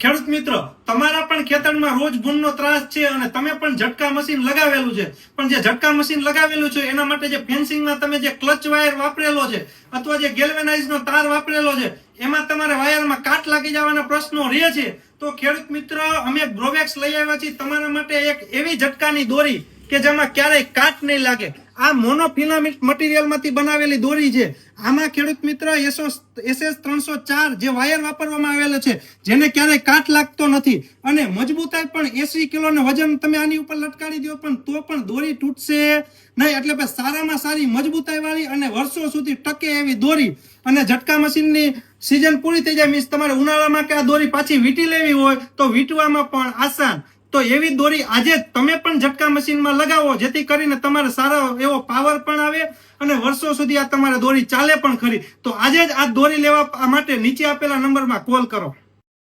ખેડૂત મિત્રો, તમારા પણ ખેતરમાં રોજ ભૂનનો ત્રાસ છે અને તમે પણ ઝટકા મશીન લગાવેલું છે. પણ જે ઝટકા મશીન લગાવેલું છે, એના માટે જે ફેન્સિંગમાં તમે જે ક્લચ વાયર વાપરેલો છે, અથવા જે ગેલ્વેનાઇઝનો તાર વાપરેલો છે, એમાં તમારે વાયરમાં કાટ લાગી જવાના પ્રશ્નો રહે છે. તો ખેડૂત મિત્ર, અમે ગ્રોવેક્સ લઈ આવ્યા છીએ. તમારા માટે એક એવી ઝટકાની દોરી કે જેમાં ક્યારેય કાટ નહીં લાગે. આ મોનોફિલામેન્ટ મટીરિયલમાંથી બનાવેલી દોરી છે. આમાં ખેડૂત મિત્ર એસો એસએસ ત્રણસો ચાર જે વાયર વાપરવામાં આવેલો છે, જેને ક્યારેય કાટ લાગતો નથી. અને મજબૂતાઈ પણ એસી કિલોનું વજન તમે આની ઉપર લટકાડી દો, પણ તો પણ દોરી તૂટશે નહીં. એટલે સારામાં સારી મજબૂતાઈ વાળી અને વર્ષો સુધી ટકે એવી દોરી. અને ઝટકા મશીનની સિઝન પૂરી થઈ જાય મીન્સ તમારે ઉનાળામાં કે આ દોરી પાછી વીંટી લેવી હોય, તો વીંટવામાં પણ આસાન. તો એવી દોરી આજે તમે પણ ઝટકા મશીનમાં લગાવો, જેથી કરીને તમારે સારો એવો પાવર પણ આવે અને વર્ષો સુધી આ તમારે દોરી ચાલે પણ ખરી. તો આજે જ આ દોરી લેવા માટે નીચે આપેલા નંબરમાં કોલ કરો.